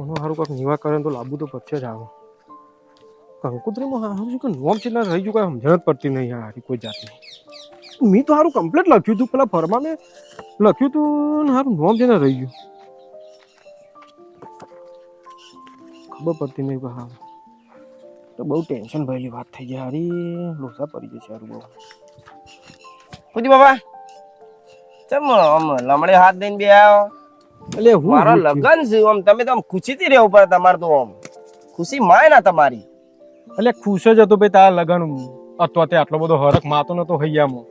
ઓનું સારું કંઈક નિવાકરણ તો લાંબુ તો પડશે જ આવું. કંકોત્રીમાં છે કે નોમ છે ના રહી ગયું, કાંઈ સમજણ જ પડતી નહીં હારી કોઈ જાતની. મેં તો સારું કમ્પ્લેટ લખ્યું હતું પેલા ફરમા મેં લખ્યું હતું ને સારું નોમ છે ને રહી ગયું. ખબર પડતી નહીં હા તો બહુ ટેન્શન ભરેલી વાત થઈ જાય હારી, લોસા પડી જશે હારું બહુ. બાબા. ચમ આમ લમડે હાથ દઈને બે આવો. એટલે હું મારા લગન છે આમ તમે તો આમ ખુશીથી રહેવું પડે તમારે તો આમ. ખુશી માય ના તમારી. એટલે ખુશ જ હતો ભાઈ તારા લગન. અથવા તે આટલો બધો હરખ માતો નતો હૈયામાં.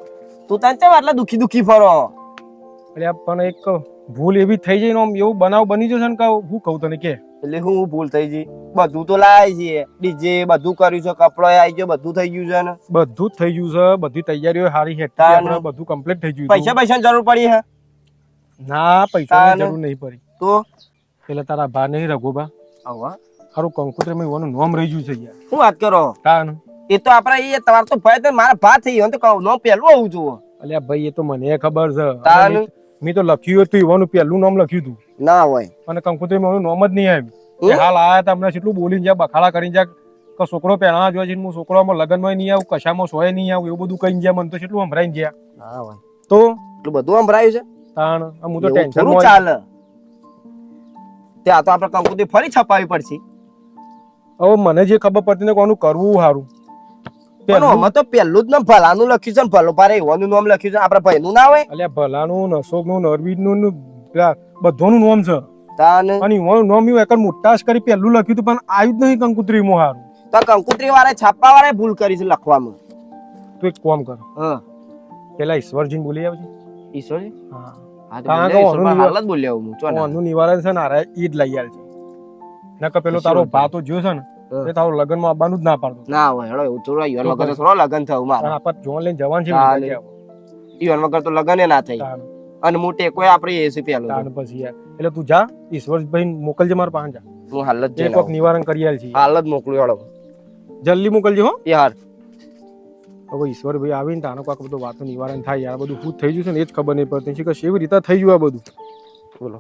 તું તને ચમ આટલા દુખી દુખી ફરો? એટલે પણ એક ભૂલ એવી થઈ જાય ને આમ એવું બનાવ બની જશે ને કે હું કહું તને કે એટલે હું ભૂલ થઈ ગઈ. બધું તો લાય છે. ડીજે બધું કર્યું છે કપડો આવી ગયો બધું થઈ ગયું છે ને. બધું જ થઈ ગયું છે બધી તૈયારીઓ સારી છે. આપણે બધું કમ્પ્લીટ થઈ ગયું પૈસા પૈસાની જરૂર પડી હે? ના પૈસાની જરૂર નહીં પડી. તો? એટલે તારા ભા નહીં રઘુબા આવા. સારું કંકુતરે મેં એનું નામ રહી ગયું છે યાર શું વાત કરો? તાન. એ તો આપડે એ તમારે તો ભાઈ તો મારા ભા થઈ ગયો તો કહું નો પહેલું આવું જોવો અલ્યા ભાઈ એ તો મને ખબર છે. મેં તો લખ્યું હતું એવાનું પહેલું નામ લખ્યું હતું. ના હોય. અને કંકુતરે એનું નોમ જ નહીં આવ્યું. હાલ આયા તમને કેટલું બોલીને જ્યાં બખાડા કરીને જ્યાં કે છોકરો પહેણા જોયા છે હું છોકરામાં લગનમાં નહીં આવું કશામાં સોય નહીં આવું એવું બધું કહીને ગયા મને તો કેટલું સંભળાઈને ગયા તો? એટલું બધું સંભળાયું છે? તાણ હું તો ટેન્શન ચાલે. ત્યાં તો આપણે કંકુતી ફરી છપાવી પડશે. હવે મને જે ખબર પડતી ને કોનું કરવું સારું પણ આમાં તો પેલું જ ને ભલાનું લખ્યું છે ને ભલો પારે એવાનું નામ લખ્યું છે આપણા ભાઈનું ના હોય? એટલે ભલાનું નશોકનું નરવીરનું ને પેલા બધાનું નોમ છે. તાન. અને એવાનું નોમ એવું એક મોટાશ કરી પહેલું લખ્યું હતું પણ આવ્યું જ નહીં કંકુત્રી સારું તો કંકુત્રી વાળા છાપા વાળા ભૂલ કરી છે લખવામાં. તું એક કોમ કર. હા. પેલા ઈશ્વરજીને બોલી આવજે. ઈશ્વર હા. તો બોલ્યા, ચો આનું નિવારણ છે ને અરે ઈદ લઈ આલ છે નકર પેલો તારો ભા તો જ્યો છે ને. એ તારો લગ્નમાં આવવાનું જ ના પાડતો. ના હોય હેડો એવું થોડો ઈવન. થોડો લગન થયું મારા. જોન લઈને જવાનું છે ઈવન વગર તો લગન ના થઈ તાણ અને હું ટેકો આપડે એ છે પેલું તાણ પછી યાર. એટલે તું જા ઈશ્વરભાઈ મોકલજે મારા પાસે જા. હું હાલત જે કોક નિવારણ કરી આલ છી હાલત મોકલું હેડો જલ્દી મોકલજો હો. યાર હવે ઈશ્વરભાઈ આવીને તાનો કોક બધું વાતો નિવારણ થાય યાર બધું શું થઈ ગયું છે ને એ જ ખબર નહીં પડતી. છે કે કેવી રીતે થઈ ગયું આ બધું? બોલો.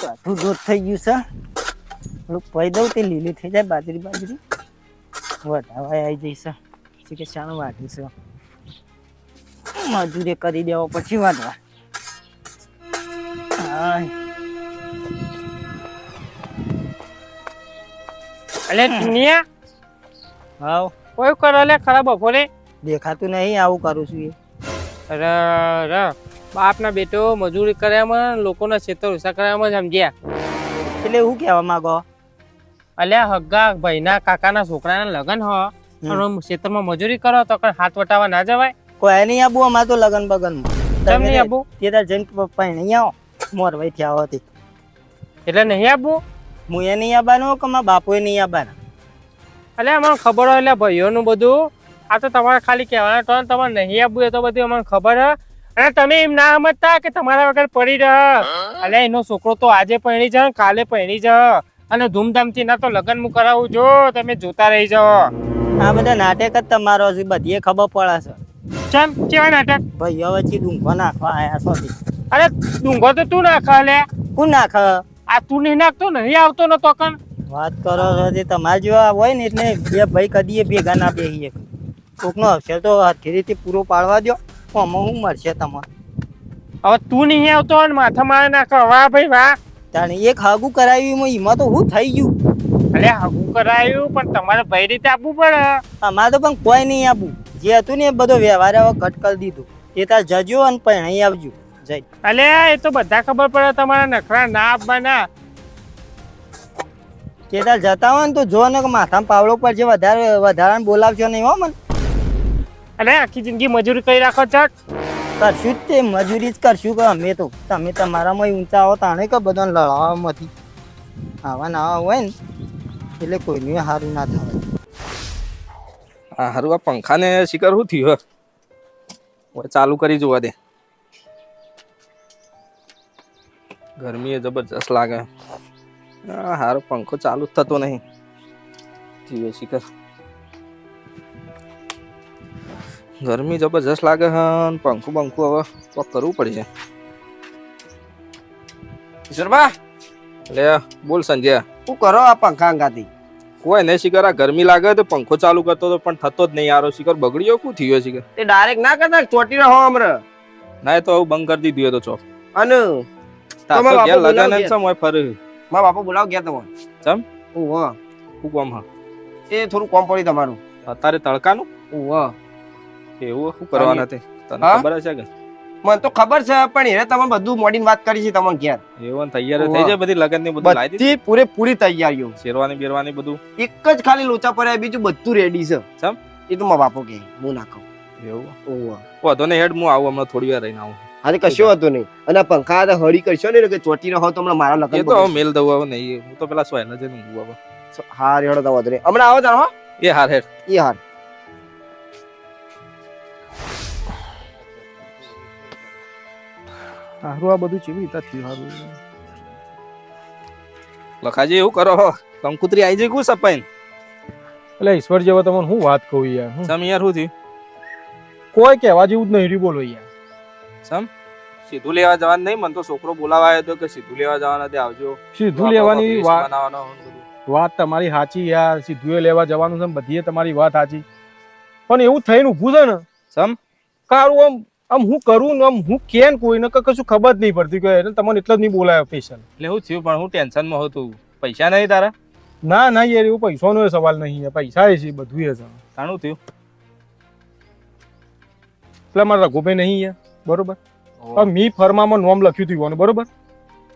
કાઠું દૂધ થઈ ગયું છે? થોડુંક પહી દઉં તે લીલી થઈ જાય બાજરી બાજરી. વધાવાય આવી જઈશ. કે શાનું વાટી છે. મજૂરી કરી દેવો પછી વાત. અલે ટીનિયા? હાવ. કોઈ કરો લે ખરાબ બપોરે દેખાતું નહીં આવું કરું છું ર ર બાપના બેટો મજૂરી કર્યામાં લોકોના ખેતર ઓછા કર્યામાં સમજ્યા. એટલે હું કહેવા માંગો? અલ્યા હગ્ગા ભાઈના કાકાના છોકરાના લગન હો. અને ખેતરમાં મજૂરી કરો તો કઈ હાથ વટાવા ના જવાય? કોઈ નહીં આબુ અમારે તો લગન બગન તમે નહીં આબુ? તે તાર જઈને પપ્પા નહીં આવો? મોરવાઈ થયા હતી એટલે નહીં આબુ? હું એ નહીં આવવાનો કે મારા બાપુએ નહીં આવવાના અલ્યા અમને ખબર હોય એટલે ભાઈઓનું બધું. આ તો તમારે ખાલી કહેવાના તો તમારે નહીં આબુ એ તો બધું અમને ખબર હે. અને તમે એમ ના સમજતા કે તમારા વગર પડી રહ. અલ્યા એનો છોકરો તો આજે પહેણી જા કાલે પહેણી છે અને ધૂમધામથી ના તો લગ્ન હું કરાવું. જો તમે જોતા રહી જાઓ આ બધા નાટક જ તમારો છે બધી ખબર પડે છે. ચમ કેવા નાટક હવે વચ્ચે ડુંગો નાખવા આયા તે. અરે ડુંગો તો તું નાખ લે. કોણ નાખ આ તું નહીં નાખતો નહીં આવતો ન તો કણ. વાત કરો જે તમારે જેવા હોય ને એટલે બે ભાઈ કદીએ ભેગા ના બેસીએ કોકનો અવસર તો હથેળીથી પૂરો પાડવા દો આમાં શું મળશે તમારે? હવે તું નહીં આવતો ને માથા મારે નાખ વાહ ભાઈ વાહ. તાણે એક હાગું કરાવ્યું એમાં તો શું થઈ ગયું. અરે હાગું કરાયું પણ તમારે ભાઈ રીતે આપવું પડે. અમારે તો પણ કોઈ નહીં આપવું જે હતું ને એ બધો વ્યવહાર હવે કટ કરી દીધું. તે તાર જજો અને પરણાઈ આવજો. જય. અલે એ તો બધા ખબર પડે તમારા નખરા ના આપવાના. તે તાર જતા હોય ને તો જો ને માથામાં પાવડો પર જે વધારે વધારાને બોલાવજો નહીં હો મને. અલે આખી જિંદગી મજૂરી કરી રાખો ચટ કરશું જ તે મજૂરી જ કરશું કે અમે તો. તમે તમારામાં ઊંચા હો તાણે કે બધાને લડાવવામાંથી. આવા ના હોય ને એટલે કોઈનું સારું ના થાય. હા હારું, આ પંખાને શિકાર શું થયું હવે ચાલુ કરી જોવા દે. ગરમી જબરજસ્ત લાગે. હા હારો, પંખો ચાલુ જ થતો નહીં. થયું શિકાર. ગરમી જબરજસ્ત લાગે છે પંખું પંખું હવે કોક કરવું પડશે. કિશોરભા લે, બોલ સંજય શું કરો આ પંખા અંગાથી? કોઈ નહીં શિખર આ ગરમી લાગે તો પંખો ચાલુ કરતો હતો પણ થતો જ નહીં. આરો શિખર બગડ્યો શું થયો શિખર? તે ડાયરેક્ટ ના કરતા ચોટી રહો અમર ના એ તો આવું બંધ કરી દીધું તો ચોક. અને તાર તો તમારા બાપા લગન જ છે મોય ફરે. મારા બાપા બોલાવ ગયા તમે ચમ? વાહ હું. કોમ હા? એ થોડું કોમ પડી તમારું. અત્યારે તડકાનું? વાહ એવું શું કરવાના તે? તને ખબર છે કે? મને તો ખબર છે પણ એને તમે બધું મોડીને વાત કરી છે તમને ઘેર. એવું ને તૈયાર થઈ જાય બધી લગનની બધું લાવી દીધી? પૂરેપૂરી તૈયારીઓ. શેરવાની બેરવાની બધું? એક જ ખાલી લોચા પડ્યા બીજું બધું રેડી છે. સમ એ તો મારા બાપો કે હું ના કહું એવું? ઓહો. વાંધો નહીં હેડ હું આવું હમણાં થોડી વાર રહીને આવું. આજે કશું હતું નહીં. અને પંખા હાથે હળી કરશો ને કે ચોટી રહો તો હમણાં મારા એ લગન તો મેલ દઉં આવો નહીં હું તો પેલા સોયલ જ હું આવો હા રેડો તો વધુ નહીં. હમણાં આવો હો. એ હાર હેડ. એ હાર. સારું આ બધું ચેવી રીતે થયું? સારું લખાજી એવું કરો કંકુત્રી આવી જઈ કું સપાઈન. એટલે ઈશ્વર જેવા તમને હું વાત કહું યાર હું? સમ યાર હું થયું? કોઈ કહેવા જેવું જ નહીં રહ્યું બોલો યાર. સમ? સીધું લેવા જવાનું નહીં? મને તો છોકરો બોલાવા આવ્યો હતો કે સીધું લેવા જવાના તે આવજો. સીધું લેવાની વાત તમારી સાચી યાર સીધું એ લેવા જવાનું છે બધીએ બધી તમારી વાત સાચી. પણ એવું થઈને ઊભું છે ને સમ? કારું આમ આમ હું કરું ને આમ હું કેન કોઈને કે કશું ખબર જ નહીં પડતી કે એને તમને એટલે જ નહીં બોલાયો પૈસા એટલે હું થયું પણ હું ટેન્શનમાં હતું પૈસા નહીં તારા? ના ના યાર એવું પૈસાનો સવાલ નહીં પૈસા એ છે બધું એ છે. તાણું થયું? એટલે મારા રઘુભાઈ નહીં યાર બરોબર? હવે મી ફર્મામાં નોમ લખ્યું હતું ઈવોનું બરોબર?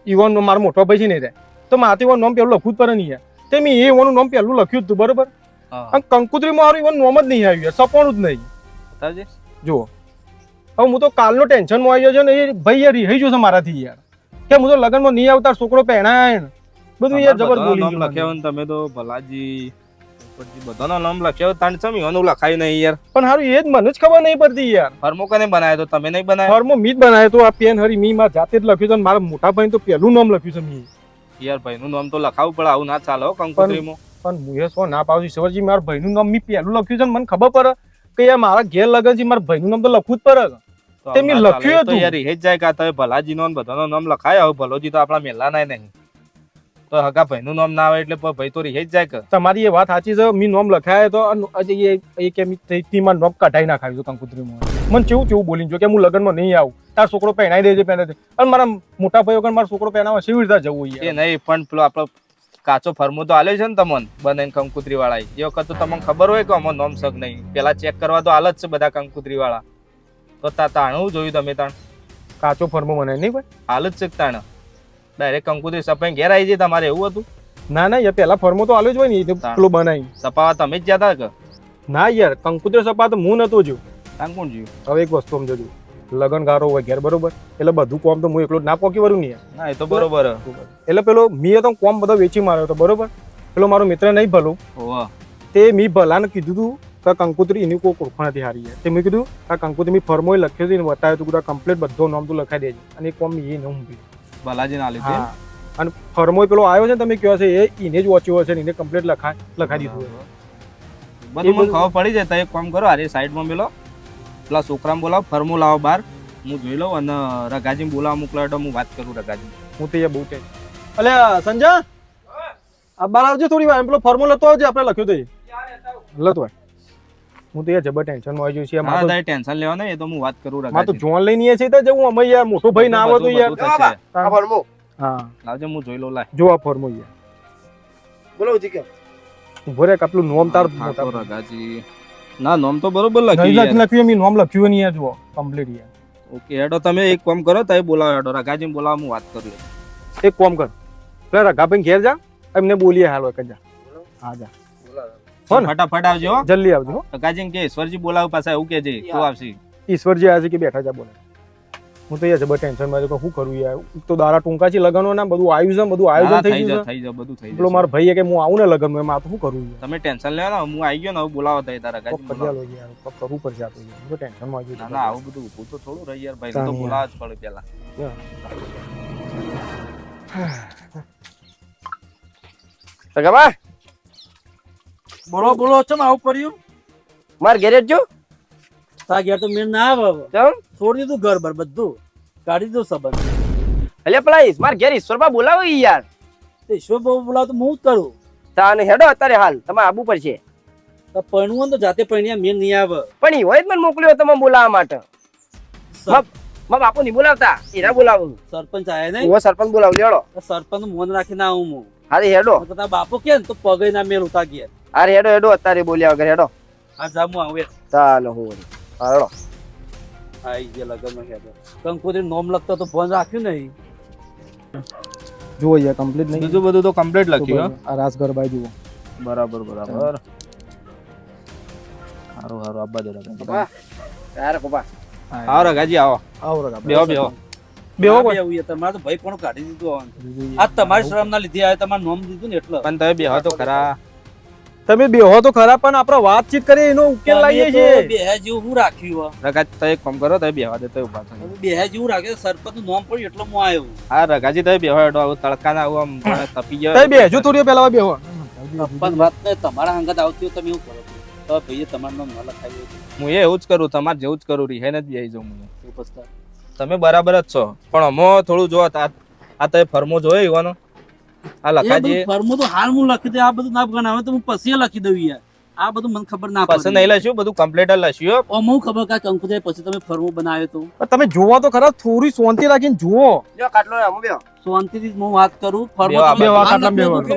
ઈવન મારો મોટો ભાઈ છે ને રે તો માથે ઈવોન નોમ પેલું લખવું જ પડે નહીં યાર. તે મેં ઈવાનું નોમ પહેલું લખ્યું હતું બરોબર. અને કંકુતરીમાં મારું ઈવન નોમ જ નહીં આવ્યું યાર સપોણું જ નહીં. બતાવજે. હવે હું તો કાલનો ટેન્શનમાં આવી ગયો છે ને એ ભાઈ યાર રહી જશે મારાથી યાર. કે હું તો લગ્નમાં નહીં આવતા છોકરો પહેણાય ને. બધું યાર જબર બોલી નામ લખ્યા ને તમે તો ભલાજી બધાના નામ લખ્યો તાણ ચમ ઈવાનું લખાયું નહીં યાર? પણ હારું એ જ મને જ ખબર નહીં પડતી યાર. ફરમો કને બનાવ્યો તો? તમે નહીં બનાવ્યો? ફોર્મો મી જ બનાવ્યો તો આ પેન હરી મી મારા જાતે જ લખ્યું છે મારા મોટા ભાઈ તો પહેલું નામ લખ્યું છે મી. યાર ભાઈનું નામ તો લખાવું પડે આવું ના ચાલે કંકોત્રીમાં. પણ હું એ શું ના પાડું ઈશ્વરજી મારા ભાઈનું નામ મી પહેલું લખ્યું છે મને ખબર પડે કે યાર મારા ઘેર લગન છે મારા ભાઈનું નામ તો લખવું જ પડે. તો મેં આવું ના ચાલે. લખ્યું તો હતું. યાર એ જ જાય કા તમે ભલાજી ને બધાનો નામ લખાય હોય ભલોજી તો આપણા મેલાના નહીં. તો હગા ભાઈનું નામ ના આવે એટલે ભાઈ તો રહી જ જાય કે. તમારી એ વાત સાચી છે મી નોમ લખાય તો એ કે મી માં નોમ કઢાઈ નાખાયું છે કંકુતરીમાં મને કેવું કેવું બોલી જો કે હું લગનમાં નહીં આવું. તાર છોકરો પહેણાઈ દેજે પહેણે દે અને મારા મોટા ભાઈ વગર મારો છોકરો પહેણાવા કેવી રીતે જવું એ નહીં પણ પેલો આપણો કાચો ફરમો તો આલે છે ને તમને બને કંકુત્રી વાળા એ વખત તો તમને ખબર હોય કે અમારો નોમ સગ નહીં. પેલા ચેક કરવા તો હાલ જ છે બધા કંકુત્રી વાળા તો તા તાણું જોયું તમે તાણ. કાચો ફરમો મને નહીં ભાઈ. હાલ જ છે તાણ. ડાયરેક્ટ કંકુતરી સપાઈ ઘેર આવી જાય તમારે એવું હતું? ના ના યાર પેલા ફરમો તો હાલ જ હોય ને એ તો. પેલો બનાવી. સપાવા તમે જ જતા કે? ના યાર કંકુતર સપા તો હું નતો જો તાણ કોણ જોયું? હવે એક વસ્તુ સમજો જોયું લગન ગારો હોય ઘેર બરોબર? એટલે બધું કોમ તો હું એકલો ના પોકી વરું ને યાર. ના એ તો બરોબર. એટલે પેલો મીએ તો કોમ બધો વેચી માર્યો હતો બરોબર? પેલો મારો મિત્ર નહીં ભલો. તે મી ભલાને કીધું તું આ કંકુતરી એની કોઈ ઓળખાણ નથી હારી યાર. તે મેં કીધું આ કંકુતરી મેં ફર્મોએ લખ્યું હતું ને બતાવ્યું તું કીધું કમ્પ્લીટ બધો નામ તું લખાઈ દેજે. અને એક કોમ મેં એ ન ઊંઘી બાલાજી ના લીધે અને ફરમોય પેલો આવ્યો છે ને તમે કહો છે એ એને જ વાંચ્યું હશે ને એને કમ્પ્લીટ લખાય લખાઈ દીધું બધું મને ખબર પડી જાય તો એક કામ કરો અરે સાઈડમાં મેલો પેલા છોકરાને બોલાવો ફર્મો લાવો બાર હું જોઈ લઉં અને રગાજી બોલાવા મોકલાવે તો હું વાત કરું રઘાજી હું તો બહુ ટેન્શન અલે સંજય? આ બાર આવજો થોડી વાર પેલો ફોર્મો લતો આવજે આપણે લખ્યો તો લતો હોય હું તો યાર જબર ટેન્શનમાં આવી છે હા મારે તારે ટેન્શન લેવા નહીં એ તો હું વાત કરું રાખા તો જોન લઈને છે તો જવું અમે યાર મોટો ભાઈ ના આવે તો યાર. આ ફરમો. હા. લાવજો હું જોઈ લઉં લાય. જો આ ફોર્મો યાર. બોલો જી કે ઊભો રે કાપલું નોમ તાર મોટો રગાજી. ના નોમ તો બરોબર લખ્યું લખી યાર. લખ્યું એમ નોમ લખ્યું નહીં યાર જો કમ્પ્લીટ યાર. ઓકે હેડો તમે એક કામ કરો તો બોલાવો હેડો રગાજી બોલાવો હું વાત કરું એક કામ કર. પેલા ભાઈ ઘેર જા. એમને બોલીએ હાલ હોય જા. હા જા. હો ને? ફટાફટ આવજો. જલ્દી આવજો હો. કે ઈશ્વરજી બોલાવ પાસે એવું કે જે તું આવશે. ઈશ્વરજી આજે કે બેઠા છે બોલે. હું તો યાર ટેન્શનમાં છું. કે શું કરું યાર? તો દારા ટૂંકા છે લગનો ના બધું આવ્યું બધું આયોજન થઈ ગયું થઈ જાવ બધું થઈ જશે. મારો ભાઈ કે હું આવું ને લગનમાં તો શું કરું તમે ટેન્શન લેવા હું આવી ગયો ને હવે બોલાવો થાય તારા કાજી બોલાવો. યાર તો કરવું પડશે આ યાર. હું તો ટેન્શનમાં આવી ગયો ના આવું બધું ઊભું તો થોડું રહી યાર ભાઈ. તો બોલાવા જ પડે પેલા સગાબા બોલો બોલો ચમ આવું પડ્યું માર ઘેરે જો તા ઘેર તો મેં ના આવે. ચમ? છોડી દીધું ઘર બર બધું. કાઢી દીધું સંબંધ. એટલે પેલા મારે ઘેર ઈશ્વરબા બોલાવો યાર. ઈશ્વર બાબુ બોલાવ તો હું જ કરું. તાને હેડો અત્યારે હાલ તમારે આબુ પડશે તો પરણવું તો જાતે પરણ્યા મેં નહીં આવે. પણ ઈ હોય જ મને મોકલ્યો તમે બોલાવવા માટે. મા બાપુ નહીં બોલાવતા એના બોલાવું. સરપંચ આયા નહીં? હું સરપંચ બોલાવ લેડો સરપંચ મોન રાખીને આવું હું. હારે હેડો. તો તારા બાપુ કે તો પગે ના મેળ ઉતા ગયા હારે હેડો હેડો અત્યારે બોલ્યા વગર હેડો. આ જામું આવે એ. હો હું વળી. આઈ ગયા લગન હેડો. કંકોત્રી નોમ લખતો તો ફોન રાખ્યું નહીં. જુઓ યાર કમ્પ્લીટ નહીં? બીજું બધું તો કમ્પ્લીટ લખ્યું હો. આ રાસ ગરબા જુઓ. બરાબર બરાબર. હારો હારો આબા દે. પપ્પા યાર કોપા. આવો રગાજી આવો. આવો રગા બેહો બેહો. બેહો એ તમારે તો ભાઈ પણ કાઢી દીધું આ તમારી શરમ ના લીધે આ તમારે નોમ દીધું ને એટલે. પણ તમે બેહો તો ખરા. તમે બેહો તો ખરા પણ આપણે વાતચીત કરીએ એનો ઉકેલ લાવીએ છીએ. બેહ્યા જેવું હું રાખ્યું હો. રઘાજી તમે એક કામ કરો તમે બેહવા દે ઊભા થઈ તમે જેવું રાખ્યું સરપંચનું નોમ પડ્યું એટલે હું આવ્યો હા રઘાજી તમે બેહો હેડો આવું તડકા ના આવું આમ તપી ગયો. તમે બેહજો થોડી પેલા બેહો. પણ વાત ને તમારા અંગત આવતી હોય તમે એવું કરો? તો ભાઈએ તમારું નામ ન લખાયું હું એવું જ કરું તમારે જેવું જ કરું રિહાઈને જ બેહી જાઉં હું. તમે બરાબર જ છો. પણ અમો થોડું જો આ તો ફરમો જોયો ઈવાનો? આ લખાજી? બધું તો હાલ હું લખી દે આ બધું ના ગણાવે તો હું પછી લખી દઉં યાર. આ બધું મને ખબર ના પસંદ નહીં લખ્યું? બધું કમ્પ્લીટ જ લખ્યું ઓ ઓમ હું ખબર કા કંકુ જાય પછી તમે ફરવું બનાવ્યો તો. તમે જોવા તો ખરા થોડી શાંતિ રાખીને જુઓ. જો કાટલો આમ બે શાંતિ થી હું વાત કરું. ફરવું બે વાત કાટલા પડે.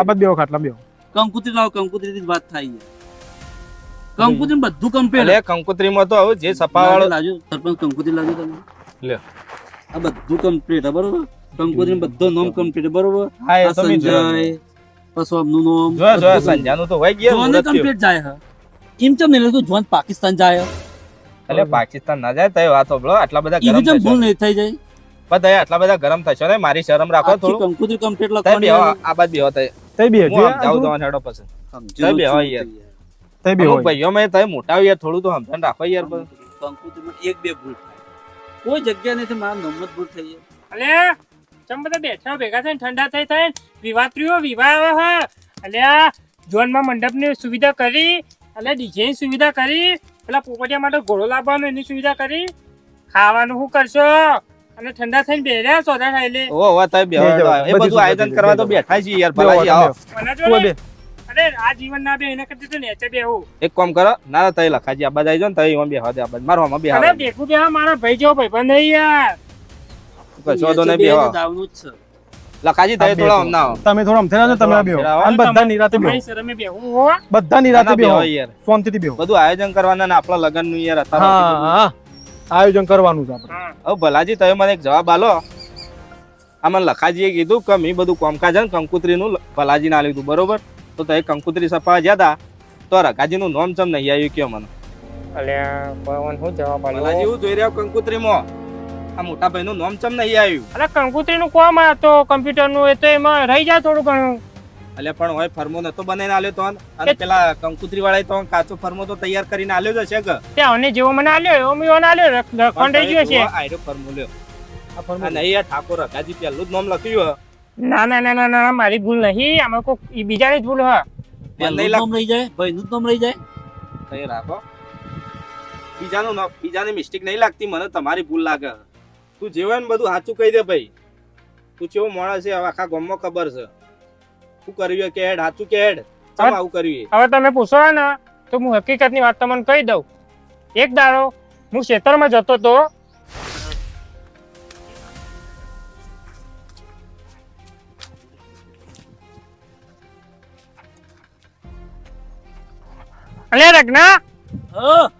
આ બેહો ખાટલા બેહો કંકુત્રી લાવો કંકુત્રી થી વાત થાય છે. કંકુત્રી બધું કમ્પેર એટલે કંકોત્રીમાં તો હવે જે સપા વાળો લાજો સરપંચ કંકુત્રી લાજો તમે લે. આ બધું કમ્પ્લીટ બરોબર? કંકુત્રી બધો નોમ કમ્પ્લીટ બરોબર? હા સંજય પછી આપનું નોમ જો જો સંજાનું તો હોય ગયા જોન કમ્પ્લીટ જાય હા એમ ચમ નહીં લખતું જોન પાકિસ્તાન જાય એટલે પાકિસ્તાન ના જાય તો વાત સાંભળો આટલા બધા ગરમ એવું ભૂલ નહીં થઈ જાય? બધા આટલા બધા ગરમ થશો ને મારી શરમ રાખો થોડું. કંકુત્રી કમ્પ્લીટ લખવાની બેહો આ બાદ બેહો તઈ. તઈ હું બેહજો આમ જાઉં તમારે હેડો સમજી તમે બેહો યાર. થઈ બી હોય. ભાઈઓ મેં તમે મોટા યાર થોડું તો સમજણ રાખો યાર પણ. કંકુત્રીમાં એક બે ભૂલ થાય. કોઈ જગ્યા નથી મારા નમત ભૂલ થઈ જાય. અલે ચમ બધા બેઠા ભેગા થઈને ઠંડા થઈ થઈને વિવાત્રીઓ વિવાહ આવે હા. અલ્યા જોનમાં મંડપની સુવિધા કરી એટલે ડીજેની સુવિધા કરી પેલા પોપટિયા માટે ઘોડો લાવવાનો એની સુવિધા કરી. ખાવાનું શું કરશો? અને ઠંડા થઈને બેર્યા સોદા થાય લે. ઓ બેહો હેડો. જાઓ. એ બધું આયોજન કરવા તો બેઠા છીએ યાર ભલાજી આવો મને જો તું ને, બે અરે આ જીવન ના બે એના કરતી તો નેચે બેહું એક કામ કરો ના ના તઈ લખાજી આ બાજુ આવી જાઓ ને તઈ એમાં બેહવા દે આ મારો આમાં બેહવા અરે દે. ભેગું મારા ભાઈ જેવો ભાઈબંધ નહીં યાર. કશો વાંધો નહીં બે દાવનું જ છે. લખાજી તમે થોડા. આમ તમે થોડા તમે બેહો. અને બધા નિરાતે બેહો. બધા નિરાતે બેહો. બેહો યાર. શાંતિથી બેહો. બધું આયોજન કરવાના ને આપણા લગ્નનું યાર હા હા. આયોજન કરવાનું છે આપણે. હવે ભલાજી તમે મને એક જવાબ આલો. આ મને લખાજીએ કીધું કે મેં બધું કોમકાજ છે ને કંકુતરીનું ભલાજી ના લીધું બરોબર? તો તમે કંકુતરી સપા ગયા હતા તો રકાજીનું નોમ ચમ નહીં આવ્યું કયો મને. અલ્યા પવન શું જવાબ આલ્યો હું જોઈ રહ્યો કંકુતરીમાં. આ મોટા ભાઈનું નોમ ચમ નહીં આવ્યું. અરે કંકુતરીનું કોમ આ તો કમ્પ્યુટરનું એ તો એમાં રહી જાય થોડું ઘણું. એટલે પણ હોય ફર્મો નતો બનાવીને આલ્યો તો અને પેલા કંકુતરી વાળા તો કાચો ફર્મો તો તૈયાર કરીને આલ્યો જ હશે કે? તે અને જેવો મને આલ્યો એવો મેં આલ્યો રખ- રખણ રહી ગયો છે. આયરો ફર્મો લ્યો. આ નહીં આ ઠાકોર રકાજી પેલું જ નામ લખ્યું હે. ના ના ના ના ના મારી ભૂલ નહીં. આમાં કોઈ બીજાની જ ભૂલ હા. નામ રહી જાય. ભાઈનું જ નામ રહી જાય. કઈ રાખો બીજાનું બીજાની મિસ્ટેક નહીં લાગતી મને તમારી ભૂલ લાગે. તું જેવો ને બધું સાચું કહી દે ભાઈ. તું કેવો મોડા છે હવે આખા ગામમાં ખબર છે. શું કર્યું કે હેડ સાચું કે હેડ ચમ આવું કર્યું હવે તમે પૂછો ને તો હું હકીકતની વાત તમને કહી દઉં. એક દાડો હું ખેતરમાં જતો તો અલે રગના. હા.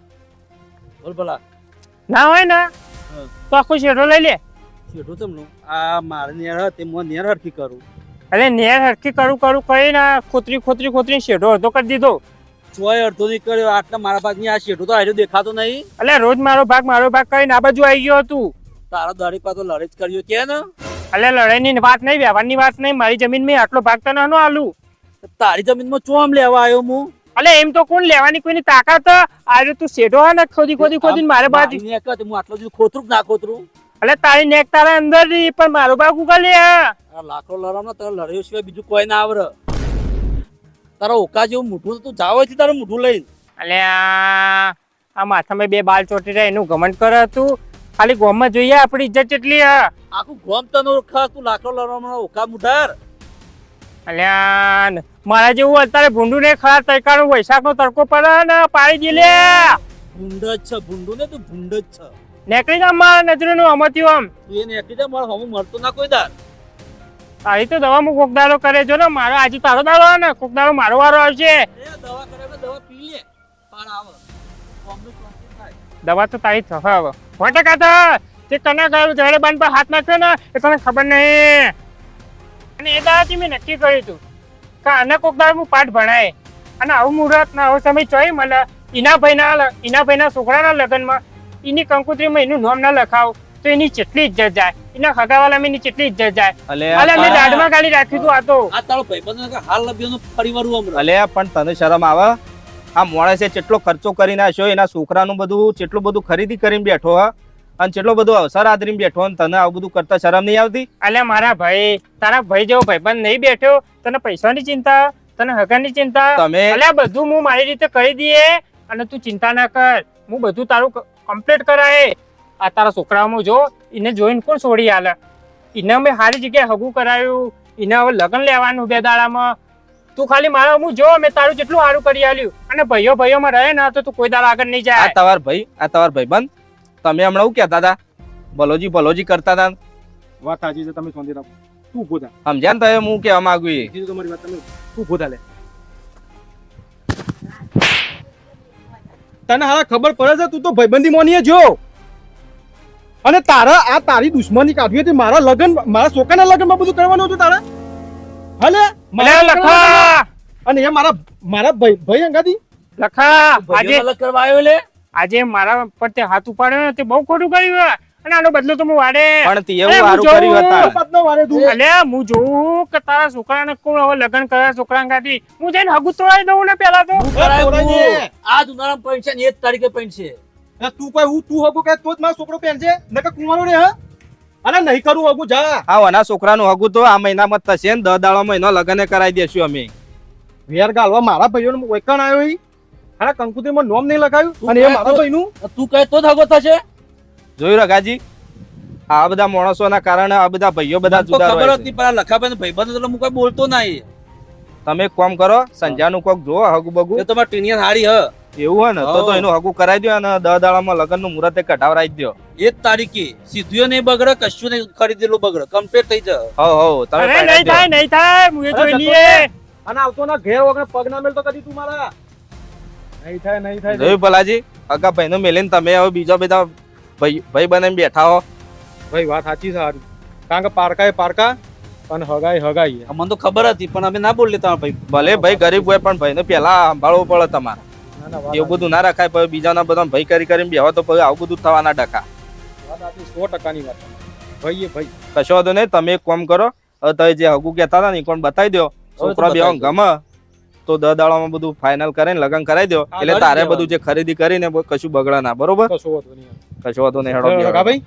બોલ ભલા. ના હોય ને તો આખો શેઠો લઈ લે. શેઠું તમનું આ મારે નેર તે મો નેર હરખી કરું. અલે નેર હરખી કરું કરું કરીને ખોતરી ખોતરી ખોતરી શેઠો અડધો કરી દીધો. ચોય અડધો નહીં કર્યો આટલા મારા ભાગની આ શેઠું તો આર્યો દેખાતો નહીં. અલે રોજ મારો ભાગ મારો ભાગ કરીને આ બાજુ આવી ગયો હતું તારા દરેક પાતો લડે જ કર્યો કે ને? એટલે લડાઈની વાત નહીં વ્યવહારની વાત નહીં મારી જમીન મેં આટલો ભાગ તને આનો આલું. તારી જમીનમાં ચોમ લેવા આવ્યો હું? એટલે એમ તો કોણ લેવાની કોઈની તાકાત? આજે તું શેઠો હે ને ખોદી ખોદી ખોદી મારે બાજુ. નેક હું આટલો જ ખોતરું ના ખોતરું? અલે તારી નેક તારા અંદર રહી પણ મારો ભાગ ઉગા લે આ લાકડો ને તારે લડ્યો સિવાય બીજું કોઈ ના આવરે. તારા ઓકા જેવું મોઢું તું જાવ છે તારું મોઢું લઈને. અલે આ માથામાં બે બાલ ચોટી રહ્યા એનું ઘમંડ કરે હતું ખાલી ગોમમાં જોઈએ આપણી ઇજ્જત કેટલી હે. આખું ગોમ તને ઓળખા તું લાકડો લડવામાં ઓકા મુઢાર. અલ્યા મારા જેવું અત્યારે ભૂંડું ને ખરા તૈકાનું વૈશાખ નો તડકો પડે ને પાડી દે લે. ભૂંડ જ છે ભૂંડું ને તું ભૂંડ જ છે. નેકળી જા મારા નજરનું અમત્યું આમ. તું એને એકલી જા મારે હમું મળતો ના કોઈ દાર. તારી તો દવા મુ કોકદારો કરે જો ને મારો આજે તારો દારો આવે ને કોકદારો મારો વારો આવશે. દવા કરે દવા પી લે. પાણ આવે. દવા તો તારી થશે હવે. ફોટા કાતા તે તને કહ્યું જયારે બાંધ પર હાથ નાખ્યો ને એ તને ખબર નહીં. અને એ દાદાથી મેં નક્કી કર્યું હતું કે આને કોક દાડો હું પાઠ ભણાય. અને આવું મુહૂર્ત ને આવો સમય ચોય મળે. ઈના ભાઈના ભાઈના છોકરાના લગ્નમાં એની કંકોત્રીમાં એનું નામ ના લખાવ તો એની કેટલી ઇજ્જત જાય. એના ખગાવાલામાં એની કેટલી ઇજ્જત જાય. અલે મેં દાઢમાં ગાલી રાખ્યું હતું આ તો. આ તારો ભાઈબંધ કે હાલ લબ્યોનો પરિવાર અલે પણ તને શરમ આવે? આ માણસે કેટલો ખર્ચો કરી નાખ્યો એના છોકરાનું બધું કેટલું બધું ખરીદી કરીને બેઠો હા? અને કેટલો બધો અવસર આદરીને બેઠો તને આવું બધું કરતા શરમ નહીં આવતી? એટલે મારા ભાઈ તારા ભાઈ જેવો ભાઈબંધ નહીં બેઠો. તને પૈસાની ચિંતા તને હગાની ચિંતા. તમે અલે બધું હું મારી રીતે કરી દઈએ અને તું ચિંતા ના કર. હું બધું તારું કમ્પ્લીટ કરાય. આ તારા છોકરાઓમાં જો એને જોઈને કોણ છોડી આલે? એને મેં સારી જગ્યાએ હગું કરાયું. એને હવે લગ્ન લેવાનું બે દાડામાં. તું ખાલી મારા હું જો મેં તારું જેટલું સારું કરી આલ્યું. અને ભાઈઓ ભાઈઓમાં રહે ને તો તું કોઈ દાડા આગળ નહીં આ જાય. તમાર ભાઈ આ તમાર ભાઈબંધ? તમે હમણાં શું કહેતા હતા? ભલોજી ભલોજી કરતા હતા? વાત સાચી છે તમે શાંતિ રાખો તું ઊભો સમજ્યા ને તમે હું કહેવા માંગુ એ? કીધું તમારી વાત તમે તું ઊભો લે. તને હારા ખબર પડે છે તું તો ભાઈબંધી મોનીએ જો અને તારા આ તારી દુશ્મની કાઢવી હતી મારા લગન મારા છોકરાના લગનમાં બધું કરવાનું હતું તારે? હલે? મને લખા! અને એ મારા મારા ભાઈ ભાઈ અંગાથી? લખા! આજે અલગ કરવા આવ્યો લે? આજે મારા પર તે હાથ ઉપાડ્યો ને તે બહુ ખોટું કર્યું અને આનો બદલો તો હું વાડે. પણ તે એવું સારું કર્યું હતા. પતનો વારે તું. અલે હું જોઉં કે તારા છોકરાને કોણ હવે લગન કરે છોકરા કાઢી હું જઈને હગુ તોડાઈ દઉં ને પેલા તો. આજ ઉનાળામાં પૈસા ને એ જ તારીખે પૈસે તું કોઈ હું તું હગુ કે તો જ મારો છોકરો પહેરજે નકર કુંવારો રે હા? અરે નહીં કરું હગુ જા. હા વના છોકરાનું હગુ તો આ મહિનામાં થશે ને દસ દાડા મહિનો લગ્ન કરાવી દેશું અમે. વેર ગાલવા મારા ભાઈઓને ઓયકણ આવ્યો અરે કંકુતરીમાં નોમ નહીં લખાયું? અને એ મારો ભાઈનું? તું કહે તો જ હગો થશે. જોયું રઘાજી આ બધા માણસોના કારણે આ બધા ભાઈઓ બધા જુદા ખબર હતી પણ આ લખાભાઈ ભાઈબંધ એટલે હું કોઈ બોલતો નહીં. તમે એક કામ કરો સંજાનું કોક જો હગુ બગુ એ તો મારી ટીનિયન હારી હ. એવું હોય ને તો તો એનું હગુ કરાવી દો અને દસ દાડામાં લગ્નનું મુહૂર્ત એ કઢાવરાઈ રાખી દો એ જ તારીખે. સીધું નહીં બગડે કશું નહીં ખરીદેલું બગડે. કમ્પ્લીટ થઈ જાય. હો હો તમે નહીં થાય નહીં થાય હું એ જોઈ લઈએ. અને આવતો ના ઘેર વગર પગ ના મેલ તો કદી તું મારા. નહીં થાય નહીં થાય. જોયું ભલાજી? અગા ભાઈનો મેલીને તમે હવે બીજા બધા ભાઈ ભાઈ બનાવીને બેઠા હો. ભાઈ વાત સાચી સારી કારણ કે પારકા એ પારકા અને હગાઈ હગાઈ અમને તો ખબર હતી પણ અમે ના બોલીએ તમારા ભાઈ. ભલે ભાઈ ગરીબ હોય પણ ભાઈને પેલા સંભાળવું પડે તમારે. ના ના એવું બધું ના રખાય પછી બીજાના બધા ભાઈ કરી કરીને બેહો તો પછી આવું બધું થવાના ડખા. સો ટકાની વાત ભાઈ ભાઈ. કશો વાંધો નહીં તમે એક કામ કરો. હવે તમે જે હગું કહેતા હતા ને કોણ બતાવી દો છોકરા ગમે. તો દસ દાડામાં બધું ફાઇનલ કરીને લગ્ન કરાવી દો એટલે તારે બધું જે ખરીદી કરીને કશું બગડા ના બરોબર? કશું વાંધો નહીં. કશો વાંધો નહીં હેડો ભાઈ